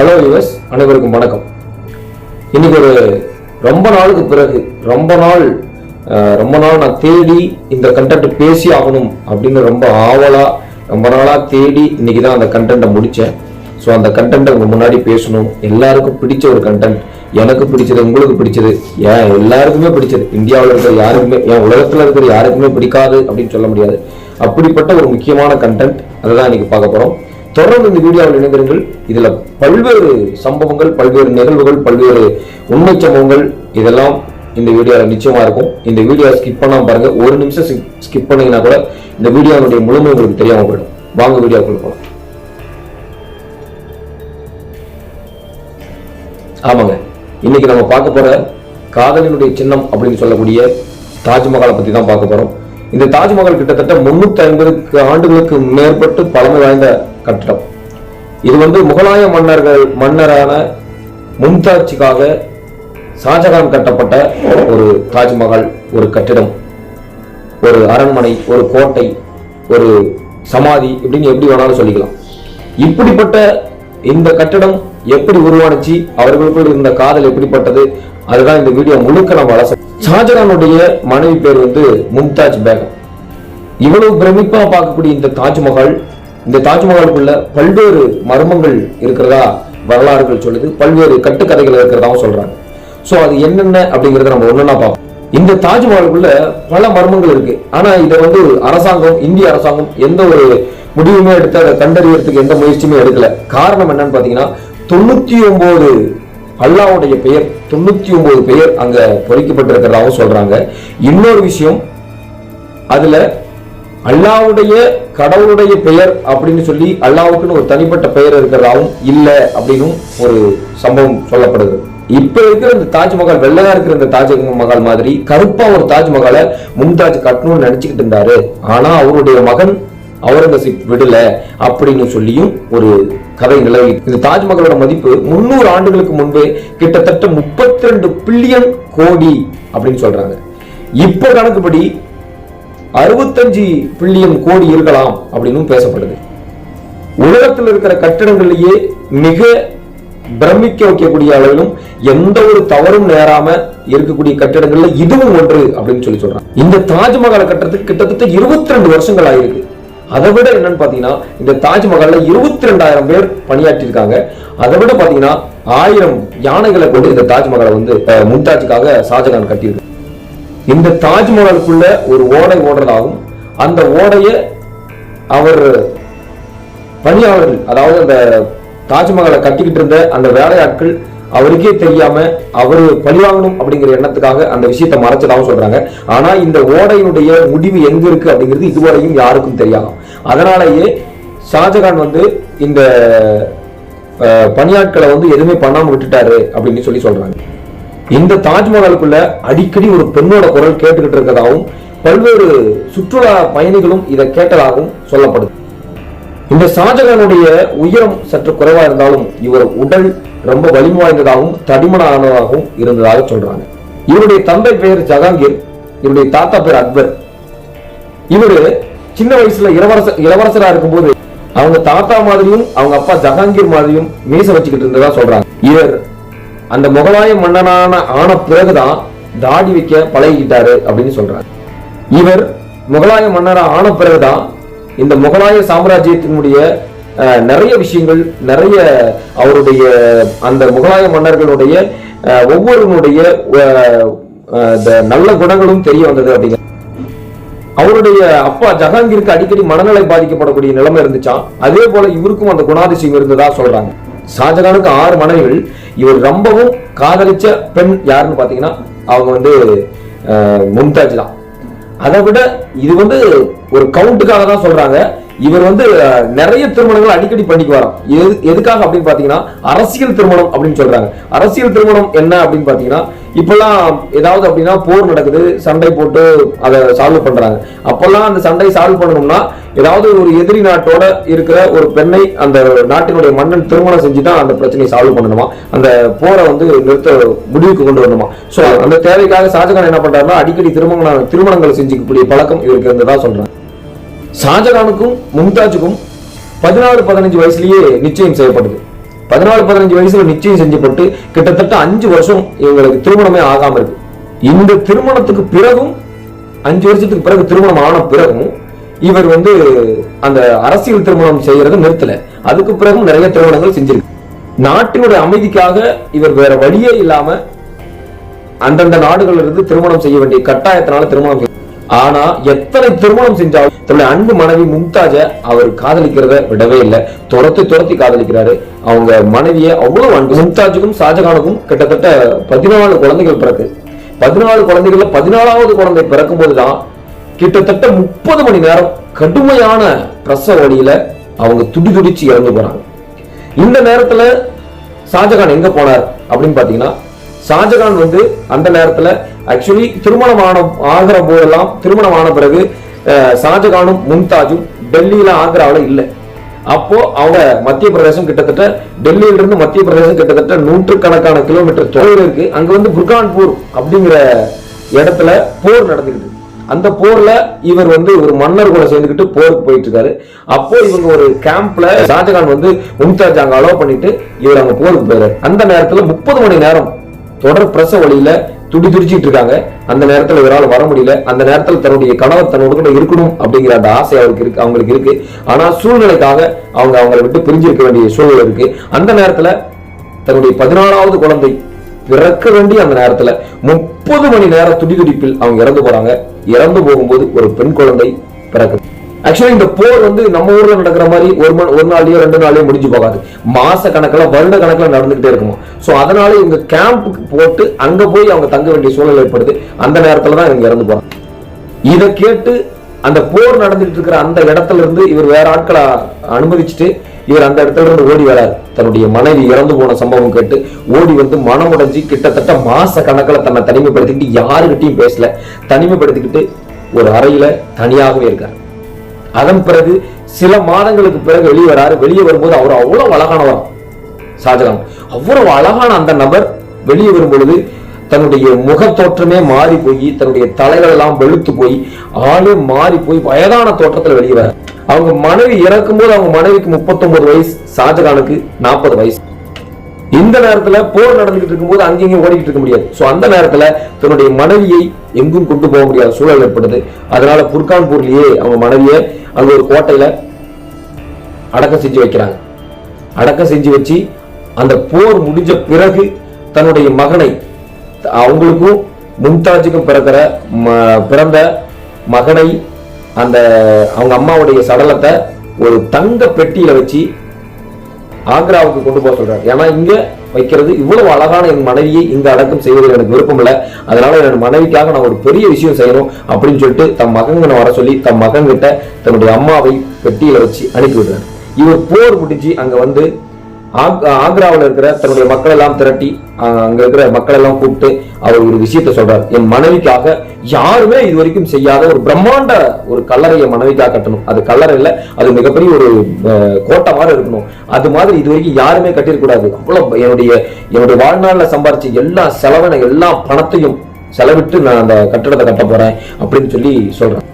Hello யுவஸ் அனைவருக்கும் வணக்கம். இன்னைக்கு ஒரு ரொம்ப நாளுக்கு பிறகு ரொம்ப நாள் ரொம்ப நாள் நான் தேடி இந்த கண்டென்ட் பேசி ஆகணும் அப்படின்னு ரொம்ப ஆவலா ரொம்ப நாளா தேடி இன்னைக்கு தான் அந்த கண்டென்ட்டை முடிச்சேன். ஸோ அந்த கண்டென்ட்டை உங்க முன்னாடி பேசணும். எல்லாருக்கும் பிடிச்ச ஒரு கண்டென்ட் எனக்கு பிடிச்சது உங்களுக்கு பிடிச்சது. ஏன் எல்லாருக்குமே பிடிச்சது? இந்தியாவில் இருக்கிற யாருக்குமே ஏன் உலகத்தில் இருக்கிற யாருக்குமே பிடிக்காது அப்படின்னு சொல்ல முடியாது. அப்படிப்பட்ட ஒரு முக்கியமான கண்டென்ட் அதை தான் இன்னைக்கு பார்க்க போகிறோம் தொடர்ந்து இந்த வீடியோவில் இணைந்திருங்கள். இதுல பல்வேறு சம்பவங்கள் பல்வேறு நிகழ்வுகள் பல்வேறு உண்மை சம்பவங்கள் இதெல்லாம் இந்த வீடியோவில் நிச்சயமா இருக்கும். இந்த வீடியோ ஸ்கிப் பண்ணாமல் பாருங்க. ஒரு நிமிஷம் ஸ்கிப் பண்ணீங்கன்னா கூட இந்த வீடியோனுடைய முழுமை உங்களுக்கு தெரியாமல் போயிடும். வாங்க வீடியோக்குள்ள போகலாம் ஆமாங்க. இன்னைக்கு நம்ம பார்க்க போற காதலினுடைய சின்னம் அப்படின்னு சொல்லக்கூடிய தாஜ்மஹாலை பற்றி தான் பார்க்க போறோம். இந்த தாஜ்மஹால் கிட்டத்தட்ட முன்னூற்றி ஐம்பதுக்கு ஆண்டுகளுக்கு மேற்பட்டு பழமை வாய்ந்த கட்டடம். இது வந்து முகலாய மன்னர்கள் மன்னரான மும்தாஜுக்காக ஷாஜகான் கட்டப்பட்ட ஒரு தாஜ்மஹால் ஒரு கட்டிடம். ஒரு அரண்மனை ஒரு கோட்டை ஒரு சமாதி இப்படின்னு எப்படி வேணாலும் சொல்லிக்கலாம். இப்படிப்பட்ட இந்த கட்டடம் எப்படி உருவானுச்சு அவர்களுக்குள் இருந்த காதல் எப்படிப்பட்டது அதுதான் இந்த வீடியோ முழுக்க நம்ம அலச ஷாஜகானுடைய மனைவி பேர் வந்து மும்தாஜ் பேகம். இவ்வளவு பிரமிப்பா பார்க்கக்கூடிய இந்த தாஜ்மஹால் இந்த தாஜ்மஹாலுக்குள்ள பல்வேறு மர்மங்கள் இருக்கிறதா வரலாறுகள் சொல்லுது பல்வேறு கட்டுக்கதைகள் இருக்கிறதாவும் சொல்றாங்க. சோ அது என்னென்ன அப்படிங்கறத நம்ம ஒன்னொன்னா பார்ப்போம். இந்த தாஜ்மஹாலுக்குள்ள பல மர்மங்கள் இருக்கு. ஆனா இதை வந்து அரசாங்கம் இந்திய அரசாங்கம் எந்த ஒரு முடிவுமே எடுத்து அதை கண்டறியறதுக்கு எந்த முயற்சியுமே எடுக்கல. காரணம் என்னன்னு பாத்தீங்கன்னா தொண்ணூத்தி ஒன்பது அல்லாவுடைய பெயர் தொண்ணூத்தி ஒன்பது பெயர் அங்க பொறிக்கப்பட்டிருக்கிறதாகவும் சொல்றாங்க. இன்னொரு விஷயம் அதுல அல்லாவுடைய கடவுளுடைய பெயர் அப்படின்னு சொல்லி அல்லாவுக்குன்னு ஒரு தனிப்பட்ட பெயர் இருக்கிறதாவும் இல்லை அப்படின்னும் ஒரு சம்பவம் சொல்லப்படுது. இப்ப இருக்கிற இந்த தாஜ்மஹால் வெள்ளையா இருக்கிற இந்த தாஜ்மஹால் மாதிரி கருப்பா ஒரு தாஜ்மஹாலை மும்தாஜ் கட்டணும்னு நினைச்சுக்கிட்டு இருந்தாரு. ஆனா அவருடைய மகன் அவுரங்கசீப் விடல அப்படின்னு சொல்லியும் ஒரு கதை நிலவி. இந்த தாஜ்மஹாலோட மதிப்பு முன்னூறு ஆண்டுகளுக்கு முன்பே கிட்டத்தட்ட முப்பத்தி ரெண்டு பில்லியன் கோடி அப்படின்னு சொல்றாங்க. இப்போ கணக்குப்படி அறுபத்தஞ்சு பில்லியன் கோடி இருக்கலாம் அப்படின்னு பேசப்படுது. உலகத்தில் இருக்கிற கட்டிடங்களிலேயே மிக பிரமிக்க வைக்கக்கூடிய அளவிலும் எந்த ஒரு தவறும் நேராம இருக்கக்கூடிய கட்டிடங்கள்ல இதுவும் ஒன்று அப்படின்னு சொல்லி சொல்றாங்க. இந்த தாஜ்மஹாலை கட்டுறதுக்கு கிட்டத்தட்ட இருபத்தி ரெண்டு வருஷங்கள் ஆயிருக்கு. அதை விட என்னன்னு பாத்தீங்கன்னா இந்த தாஜ்மஹால்ல இருபத்தி ரெண்டாயிரம் பேர் பணியாற்றிருக்காங்க அதை விட பாத்தீங்கன்னா ஆயிரம் யானைகளை கொண்டு இந்த தாஜ்மஹாலை வந்து மும்தாஜுக்காக ஷாஜகான் கட்டியிருக்கு. இந்த தாஜ்மஹாலுக்குள்ள ஒரு ஓடை ஓடுறதாகவும் அந்த ஓடையை அவர் பணியாளர்கள் அதாவது அந்த தாஜ்மஹாலை கட்டிக்கிட்டு இருந்த அந்த வேலையாட்கள் அவருக்கே தெரியாம அவரு பழிவாங்கணும் அப்படிங்கிற எண்ணத்துக்காக அந்த விஷயத்தை மறைச்சதாகவும் சொல்றாங்க. ஆனா இந்த ஓடையினுடைய முடிவு எங்க இருக்கு அப்படிங்கிறது இதுவரையும் யாருக்கும் தெரியாதாம். அதனாலேயே ஷாஜகான் வந்து இந்த பணியாட்களை வந்து எதுவுமே பண்ணாம விட்டுட்டாரு அப்படின்னு சொல்லி சொல்றாங்க. இந்த தாஜ்மஹாலுக்குள்ள அடிக்கடி ஒரு பெண்ணோட குரல் கேட்டுக்கிட்டு இருக்கதாகவும் பல்வேறு சுற்றுலா பயணிகளும் இதை கேட்டதாகவும் சொல்லப்படுது. இந்த ஷாஜகானுடைய உயரம் சற்று குறைவா இருந்தாலும் இவர் உடல் ரொம்ப வலிமை வாய்ந்ததாகவும் தடிமனானதாகவும் இருந்ததாக சொல்றாங்க. இவருடைய தந்தை பெயர் ஜஹாங்கீர் இவருடைய தாத்தா பேர் அக்பர். இவரு சின்ன வயசுல இளவரச இளவரசரா இருக்கும்போது அவங்க தாத்தா மாதிரியும் அவங்க அப்பா ஜஹாங்கீர் மாதிரியும் மீச வச்சுக்கிட்டு இருந்ததா சொல்றாங்க. இவர் அந்த முகலாய மன்னனான ஆன பிறகுதான் தாடி வைக்க பழகிக்கிட்டாரு அப்படின்னு சொல்றாங்க இவர் முகலாய மன்னரா ஆன பிறகுதான் இந்த முகலாய சாம்ராஜ்யத்தினுடைய அஹ், நிறைய விஷயங்கள் நிறைய அவருடைய அந்த முகலாய மன்னர்களுடைய அஹ், ஒவ்வொருவனுடைய அஹ், இந்த நல்ல குணங்களும் தெரிய வந்தது அப்படிங்கிற அவருடைய அப்பா ஜஹாங்கீருக்கு அடிக்கடி மனநிலை பாதிக்கப்படக்கூடிய நிலைமை இருந்துச்சா அதே போல இவருக்கும் அந்த குணாதிசயம் இருந்ததா சொல்றாங்க. ஷாஜகானுக்கு ஆறு மனைவிகள். இவர் ரொம்பவும் காதலிச்ச பெண் யாருன்னு பாத்தீங்கன்னா அவங்க வந்து அஹ், மும்தாஜ் தான். அதை விட இது வந்து ஒரு கவுண்ட்டுக்காக தான் சொல்றாங்க. இவர் வந்து நிறைய திருமணங்கள் அடிக்கடி பண்ணிக்கு வரோம் எது எதுக்காக அப்படின்னு பாத்தீங்கன்னா அரசியல் திருமணம் அப்படின்னு சொல்றாங்க. அரசியல் திருமணம் என்ன அப்படின்னு பாத்தீங்கன்னா இப்பெல்லாம் ஏதாவது அப்படின்னா போர் நடக்குது சண்டை போட்டு அதை சால்வ் பண்றாங்க. அப்பெல்லாம் அந்த சண்டையை சால்வ் பண்ணணும்னா ஏதாவது ஒரு எதிரி நாட்டோட இருக்கிற ஒரு பெண்ணை அந்த நாட்டினுடைய மன்னன் திருமணம் செஞ்சு தான் அந்த பிரச்சனையை சால்வ் பண்ணணுமா? அந்த போரை வந்து நிறுத்த முடிவுக்கு கொண்டு வரணுமா? ஸோ அந்த தேவைக்காக ஷாஜகான் என்ன பண்றாருன்னா அடிக்கடி திருமண திருமணங்கள் செஞ்சுக்கக்கூடிய பழக்கம் இவருக்கு இருந்ததா சொல்றாங்க ஷாஜகானுக்கும் மும்தாஜுக்கும் பதினாறு பதினஞ்சு வயசுலயே நிச்சயம் செய்யப்படுது. பதினாலு பதினஞ்சு வயசுல நிச்சயம் செஞ்சப்பட்டு கிட்டத்தட்ட அஞ்சு வருஷம் இவங்களுக்கு திருமணமே ஆகாம இருக்கு. இந்த திருமணத்துக்கு பிறகும் அஞ்சு வருஷத்துக்கு பிறகு திருமணம் ஆன பிறகும் இவர் வந்து அந்த அரசியல் திருமணம் செய்யறத நிறுத்தல. அதுக்கு பிறகும் நிறைய திருமணங்கள் செஞ்சிருக்கு. நாட்டினுடைய அமைதிக்காக இவர் வேற வழியே இல்லாம அந்தந்த நாடுகளிலிருந்து திருமணம் செய்ய வேண்டிய கட்டாயத்தினால திருமணம் செய்ய- ஆனா எத்தனை திருமணம் செஞ்சாலும் தன்னுடைய அன்பு மனைவி மும்தாஜ அவர் காதலிக்கிறத விடவே இல்லை. துரத்தி துரத்தி காதலிக்கிறாரு. அவங்க மனைவியை அவ்வளவு அன்பு மும்தாஜுக்கும் ஷாஜகானுக்கும் கிட்டத்தட்ட பதினாலு குழந்தைகள் பிறகு பதினாலு குழந்தைகள்ல பதினாலாவது குழந்தை பிறக்கும் போதுதான் கிட்டத்தட்ட முப்பது மணி நேரம் கடுமையான பிரசவ வழியில அவங்க துடி துடிச்சு இறந்து போறாங்க. இந்த நேரத்துல ஷாஜகான் எங்க போனார் அப்படின்னு பாத்தீங்கன்னா ஷாஜகான் வந்து அந்த நேரத்துல ஆக்சுவலி திருமணம் ஆன ஆகிற போதெல்லாம் திருமணம் ஆன பிறகு ஷாஜகானும் மும்தாஜும் டெல்லியில ஆக்ராவில் இல்லை. அப்போ அவங்க மத்திய பிரதேசம் கிட்டத்தட்ட டெல்லியில இருந்து மத்திய பிரதேசம் கிட்டத்தட்ட நூற்றுக்கணக்கான கிலோமீட்டர் தொலைவில் இருக்கு. அங்க வந்து புர்கான்பூர் அப்படிங்கிற இடத்துல போர் நடந்துக்கிட்டு அந்த போர்ல இவர் வந்து ஒரு மன்னர் கூட சேர்ந்துக்கிட்டு போருக்கு போயிட்டு இருக்காரு அப்போ இவங்க ஒரு கேம்ப்ல ஷாஜகான் வந்து மும்தாஜ் அங்க அலோவ் பண்ணிட்டு இவர் அங்க போருக்கு போயிடுறாரு அந்த நேரத்துல முப்பது மணி நேரம் தொடர் பிரச வழியில துடி துடிச்சிட்டு இருக்காங்க. அந்த நேரத்துல இவரால் வர முடியல. அந்த நேரத்துல தன்னுடைய கணவர் தன்னோட கூட இருக்கணும் அப்படிங்கிற அந்த ஆசை அவருக்கு இருக்கு அவங்களுக்கு இருக்கு. ஆனா சூழ்நிலைக்காக அவங்க அவங்களை விட்டு பிரிஞ்சிருக்க வேண்டிய சூழ்நிலை இருக்கு. அந்த நேரத்துல தன்னுடைய பதினாறாவது குழந்தை பிறக்க வேண்டிய அந்த நேரத்துல முப்பது மணி நேர துடிதுடிப்பில் அவங்க இறந்து போறாங்க. இறந்து போகும்போது ஒரு பெண் குழந்தை பிறக்குது. ஆக்சுவலா இந்த போர் வந்து நம்ம ஊர்ல நடக்கிற மாதிரி ஒரு மணி ஒரு நாள்லயோ ரெண்டு நாளையோ முடிஞ்சு போகாது. மாச கணக்குல வருட கணக்குல நடந்துகிட்டே இருக்குமா. சோ அதனால இவங்க கேம்புக்கு போட்டு அங்க போய் அவங்க தங்க வேண்டிய சூழல் ஏற்படுது அந்த நேரத்துல தான் இவங்க இறந்து போறாங்க. இதை கேட்டு அந்த போர் நடந்துட்டு இருக்கிற அந்த இடத்துல இருந்து இவர் வேற ஆட்களை அனுமதிச்சுட்டு இவர் அந்த இடத்துல இருந்து ஓடி வராரு. தன்னுடைய மனைவி இறந்து போன சம்பவம் கேட்டு ஓடி வந்து மனம் உடைஞ்சு கிட்டத்தட்ட மாச கணக்கில் தன்னை தனிமைப்படுத்திக்கிட்டு யாருகிட்டயும் பேசல. தனிமைப்படுத்திக்கிட்டு ஒரு அறையில தனியாகவே இருக்கார். அதன் பிறகு சில மாதங்களுக்கு பிறகு வெளியே வராரு. வெளியே வரும்போது அவர் அவ்வளவு அழகானவர். ஷாஜகான். அவ்வளவு அழகான அந்த நபர் வெளியே வரும்பொழுது தன்னுடைய முகத் தோற்றமே மாறி போய் தன்னுடைய தலைகள் எல்லாம் வெளுத்து போய் ஆளே மாறி போய் வயதான தோற்றத்தில் வெளியே வர அவங்க மனைவி இறக்கும்போது அவங்க மனைவிக்கு 39 வயசு ஷாஜகானுக்கு நாற்பது வயசு. இந்த நேரத்துல போர் நடந்துகிட்டு இருக்கும்போது அங்கேயும் ஓடிக்கிட்டு இருக்க முடியாது. ஸோ அந்த நேரத்துல தன்னுடைய மனைவியை எங்கும் கொண்டு போக முடியாத சூழல் ஏற்படுது. அதனால புர்கான்பூர்லயே அவங்க மனைவியை அங்க ஒரு கோட்டையில அடக்கம் செஞ்சு வைக்கிறாங்க. அடக்கம் செஞ்சு வச்சு அந்த போர் முடிஞ்ச பிறகு தன்னுடைய மகனை அவங்களுக்கும் மும்தாஜுக்கும் பிறக்கிற ம- பிறந்த மகனை அந்த அவங்க அம்மாவுடைய சடலத்தை ஒரு தங்க பெட்டியில வச்சு ஆக்ராவுக்கு கொண்டு போக சொல்றாரு. ஏன்னா இங்க வைக்கிறது இவ்வளவு அழகான என் மனைவியை இங்க அடக்கம் செய்வதில் எனக்கு விருப்பம் இல்லை. அதனால என் மனைவிக்காக நான் ஒரு பெரிய விஷயம் செய்யணும் அப்படின்னு சொல்லிட்டு தம் மகன்களை வர சொல்லி தம் மகன் கிட்ட தன்னுடைய அம்மாவை பெட்டியில வச்சு அனுப்பி விடுறாரு. இவர் போர் முடிஞ்சு அங்க வந்து ஆக்- இருக்கிற தன்னுடைய மக்கள் எல்லாம் திரட்டி அங்க இருக்கிற மக்கள் எல்லாம் கூப்பிட்டு அவர் ஒரு விஷயத்த சொல்றாரு. என் மனைவிக்காக யாருமே இது வரைக்கும் செய்யாத ஒரு பிரம்மாண்ட ஒரு கல்லறையை மனைவிக்கா மனைவிக்காக கட்டணும். அது கல்லறை இல்லை அது மிகப்பெரிய ஒரு அஹ், கோட்டை மாதிரி இருக்கணும். அது மாதிரி இது வரைக்கும் யாருமே கட்டிடக்கூடாது அவ்வளோ என்னுடைய என்னுடைய வாழ்நாளில் சம்பாரிச்சு எல்லா செலவின எல்லா பணத்தையும் செலவிட்டு நான் அந்த கட்டிடத்தை கட்ட போறேன் அப்படின்னு சொல்லி சொல்றேன்.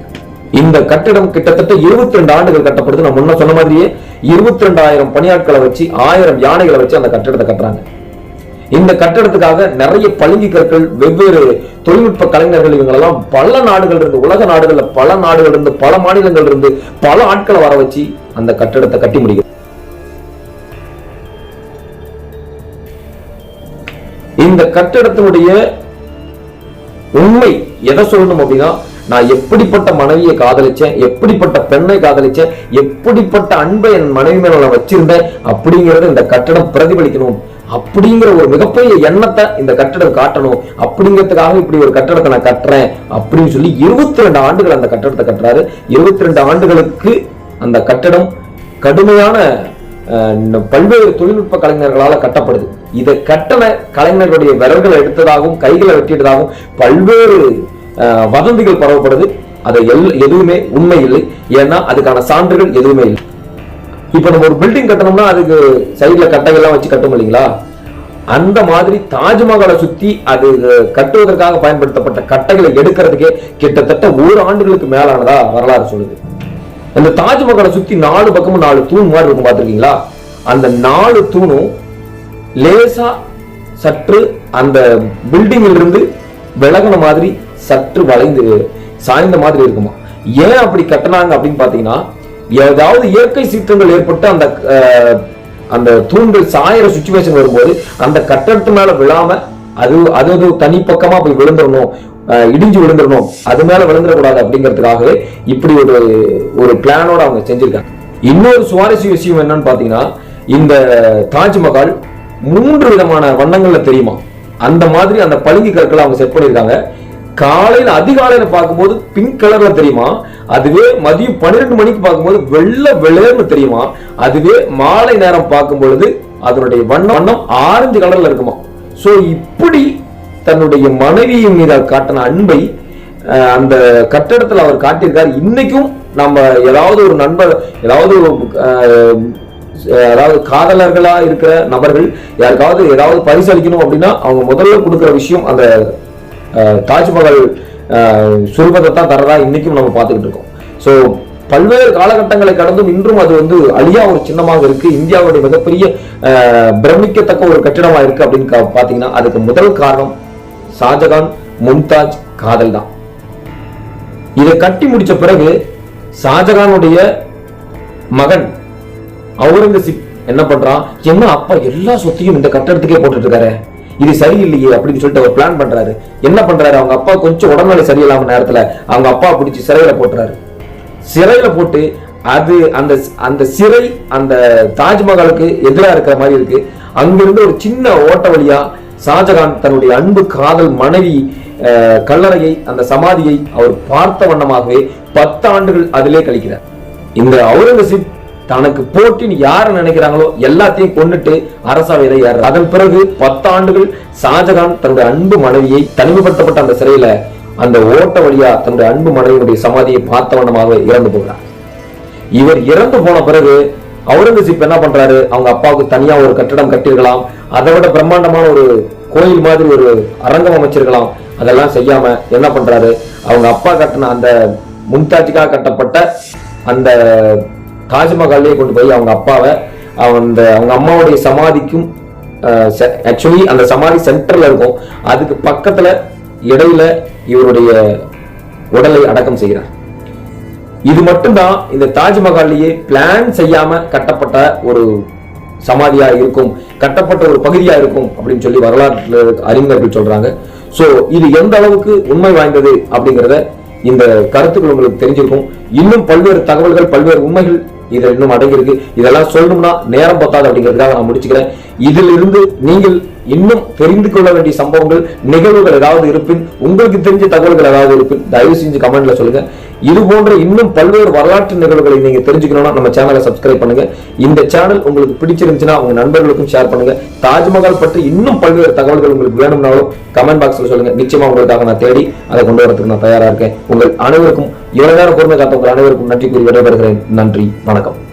இந்த கட்டிடம் கிட்டத்தட்ட 22 ரெண்டு ஆண்டுகள் கட்டப்படுது. நான் முன்ன சொன்ன மாதிரியே 22 ரெண்டாயிரம் பணியாட்களை வச்சு ஆயிரம் யானைகளை வச்சு அந்த கட்டிடத்தை கட்டுறாங்க. இந்த கட்டடத்துக்காக நிறைய பழுங்கி கற்கள் வெவ்வேறு தொழில்நுட்ப கலைஞர்கள் இவங்களெல்லாம் பல நாடுகள் இருந்து உலக நாடுகள்ல பல நாடுகள் இருந்து பல மாநிலங்கள் இருந்து பல ஆட்களை வர வச்சு அந்த கட்டடத்தை கட்டி முடியும் இந்த கட்டடத்தினுடைய உண்மை எதை சொல்லணும் அப்படின்னா நான் எப்படிப்பட்ட மனைவியை காதலிச்சேன் எப்படிப்பட்ட பெண்ணை காதலிச்சேன் எப்படிப்பட்ட அன்பை என் மனைவி மேல வச்சிருந்தேன் அப்படிங்கறத இந்த கட்டடம் பிரதிபலிக்கணும். அப்படிங்கிற ஒரு மிகப்பெரிய எண்ணத்தை இந்த கட்டடம் காட்டணும். அப்படிங்கிறதுக்காக இப்படி ஒரு கட்டடத்தை நான் கட்டுறேன் அப்படின்னு சொல்லி இருபத்தி ரெண்டு ஆண்டுகள் அந்த கட்டடத்தை கட்டுறாரு. இருபத்தி ரெண்டு ஆண்டுகளுக்கு அந்த கட்டடம் கடுமையான அஹ், பல்வேறு தொழில்நுட்ப கலைஞர்களால கட்டப்படுது. இதை கட்டண கலைஞர்களுடைய விரல்களை எடுத்ததாகவும் கைகளை வெட்டியதாகவும் பல்வேறு வதந்திகள் பரவப்படுது. அதை எல் எதுவுமே உண்மை இல்லை. ஏன்னா அதுக்கான சான்றுகள் எதுவுமே இல்லை. இப்போ நம்ம ஒரு பில்டிங் கட்டணும்னா அதுக்கு சைடுல கட்டைகள்லாம் வச்சு கட்டும் இல்லைங்களா? அந்த மாதிரி தாஜ்மஹாலை சுற்றி அது கட்டுவதற்காக பயன்படுத்தப்பட்ட கட்டைகளை எடுக்கிறதுக்கே கிட்டத்தட்ட ஒரு ஆண்டுகளுக்கு மேலானதா வரலாறு சொல்லுது. அந்த தாஜ்மஹாலை சுற்றி நாலு பக்கமும் நாலு தூண் மாதிரி இருக்கும் பார்த்திருக்கீங்களா? அந்த நாலு தூணும் லேசா சற்று அந்த பில்டிங்கிலிருந்து விலகின மாதிரி சற்று வளைந்து சாய்ந்த மாதிரி இருக்குமா? ஏன் அப்படி கட்டினாங்க அப்படின்னு பாத்தீங்கன்னா ஏதாவது இயற்கை சீற்றங்கள் ஏற்பட்டு அந்த அந்த தூண்கள் சாயிற சுச்சுவேஷன் வரும்போது அந்த கட்டடத்து மேல விழாம அது அது அது தனி பக்கமா போய் விழுந்துடணும் இடிஞ்சு விழுந்துடணும் அது மேல விழுந்துடக்கூடாது அப்படிங்கிறதுக்காகவே இப்படி ஒரு ஒரு பிளானோட அவங்க செஞ்சிருக்காங்க. இன்னொரு சுவாரஸ்ய விஷயம் என்னன்னு பாத்தீங்கன்னா இந்த தாஜ்மஹால் மூன்று விதமான வண்ணங்கள்ல தெரியுமா? அந்த மாதிரி அந்த பளிங்கு கற்களை அவங்க செட் பண்ணியிருக்காங்க காலையில் அதிகாலையில பார்க்கும்போது பிங்க் கலர்ல தெரியுமா? அதுவே மதியம் பன்னிரெண்டு மணிக்கு பார்க்கும்போது வெள்ளை வெள்ளேர்னு தெரியுமா? அதுவே மாலை நேரம் பார்க்கும் பொழுது அதனுடைய வண்ணம் வண்ணம் ஆரஞ்சு கலர்ல இருக்குமா? ஸோ இப்படி தன்னுடைய மனைவியின் மீது காட்டின அன்பை அஹ், அந்த கட்டடத்துல அவர் காட்டியிருக்கார். இன்னைக்கும் நம்ம ஏதாவது ஒரு நண்பர் ஏதாவது அதாவது காதலர்களா இருக்கிற நபர்கள் யாருக்காவது ஏதாவது பரிசளிக்கணும் அப்படின்னா அவங்க முதல்ல கொடுக்குற விஷயம் அந்த தாஜ்மஹால் அஹ், சுரூபத்தை தான் தரதா இன்னைக்கும் நம்ம பார்த்துக்கிட்டு இருக்கோம். ஸோ பல்வேறு காலகட்டங்களை கடந்தும் இன்றும் அது வந்து அழியா ஒரு சின்னமாக இருக்கு. இந்தியாவுடைய மிகப்பெரிய அஹ், பிரமிக்கத்தக்க ஒரு கட்டிடமா இருக்கு அப்படின்னு பாத்தீங்கன்னா அதுக்கு முதல் காரணம் ஷாஜகான் மும்தாஜ் காதல் தான். இதை கட்டி முடிச்ச பிறகு ஷாஜகானுடைய மகன் அவுரங்கசீப் என்ன பண்றான்? என்ன அப்பா எல்லா சொத்தையும் இந்த கட்டடத்துக்கே போட்டுட்டு இருக்காரு. இது சரியில்லையே அப்படின்னு சொல்லிட்டு அவர் பிளான் பண்றாரு. என்ன பண்றாரு? அவங்க அப்பா கொஞ்சம் உடம்புல சரியில்லாம நேரத்துல அவங்க அப்பா பிடிச்சி சிறையில போட்டுறாரு. சிறையில போட்டு அது அந்த அந்த சிறை அந்த தாஜ்மஹாலுக்கு எதிரா இருக்கிற மாதிரி இருக்கு. அங்கிருந்து ஒரு சின்ன ஓட்ட வழியா ஷாஜகான் தன்னுடைய அன்பு காதல் மனைவி அஹ், கல்லறையை அந்த சமாதியை அவர் பார்த்த வண்ணமாகவே பத்து ஆண்டுகள் அதிலே கழிக்கிறார். இந்த அவுரங்கசீப் தனக்கு போட்டின்னு யாரை நினைக்கிறாங்களோ எல்லாத்தையும் கொண்டுட்டு அரசவையில ஏறார் அதன் பிறகு பத்து ஆண்டுகள் ஷாஜகான் தன்னுடைய அன்பு மனைவியை தனிமைப்படுத்தப்பட்ட அந்த சிறையில அந்த ஓட்ட வழியா தன்னுடைய அன்பு மனைவியுடைய சமாதியை பார்த்த வண்ணமாக இறந்து போகிறார். இவர் இறந்து போன பிறகு அவுரங்கசீப் என்ன பண்றாரு? அவங்க அப்பாவுக்கு தனியா ஒரு கட்டிடம் கட்டியிருக்கலாம். அதை விட பிரம்மாண்டமான ஒரு கோயில் மாதிரி ஒரு அரங்கம் அமைச்சிருக்கலாம். அதெல்லாம் செய்யாம என்ன பண்றாரு? அவங்க அப்பா கட்டின அந்த மும்தாஜுக்காக கட்டப்பட்ட அந்த தாஜ்மஹாலே கொண்டு போய் அவங்க அப்பாவை அந்த அவங்க அம்மாவுடைய சமாதிக்கும் ஆக்சுவலி அந்த சமாதி சென்டர்ல இருக்கும். அதுக்கு பக்கத்துல இடையில இவருடைய உடலை அடக்கம் செய்கிறார். இது மட்டும்தான் இந்த தாஜ்மஹால்லையே பிளான் செய்யாம கட்டப்பட்ட ஒரு சமாதியா இருக்கும் கட்டப்பட்ட ஒரு பகுதியா இருக்கும் அப்படின்னு சொல்லி வரலாற்று அறிஞர்கள் சொல்றாங்க. சோ இது எந்த அளவுக்கு உண்மை வாய்ந்தது அப்படிங்கிறத இந்த கருத்துக்கள் உங்களுக்கு தெரிஞ்சிருக்கும். இன்னும் பல்வேறு தகவல்கள் பல்வேறு உண்மைகள் இதில் இன்னும் அடங்கியிருக்கு இதெல்லாம் சொல்லணும்னா நேரம் பத்தாது அப்படிங்கிறதுக்காக நான் முடிச்சுக்கிறேன். இதிலிருந்து நீங்கள் இன்னும் தெரிந்து கொள்ள வேண்டிய சம்பவங்கள் நிகழ்வுகள் ஏதாவது இருப்பின் உங்களுக்கு தெரிஞ்ச தகவல்கள் ஏதாவது இருப்பின் தயவு செஞ்சு கமெண்ட்ல சொல்லுங்க. இது போன்ற இன்னும் பல்வேறு வரலாற்று நிகழ்வுகளை நீங்க தெரிஞ்சுக்கணும்னா நம்ம சேனலை சப்ஸ்கிரைப் பண்ணுங்க. இந்த சேனல் உங்களுக்கு பிடிச்சிருந்துச்சுன்னா உங்க நண்பர்களுக்கும் ஷேர் பண்ணுங்க. தாஜ்மஹால் பற்றி இன்னும் பல்வேறு தகவல்கள் உங்களுக்கு வேணும்னாலும் கமெண்ட் பாக்ஸ்ல சொல்லுங்க. நிச்சயமா உங்களுக்காக நான் தேடி அதை கொண்டு வரதுக்கு நான் தயாரா இருக்கேன். உங்கள் அனைவருக்கும் இவ்வளவு நேரம் பொறுமை காத்த உங்கள் அனைவருக்கும் நன்றி கூறி விடைபெறுகிறேன். நன்றி. வணக்கம்.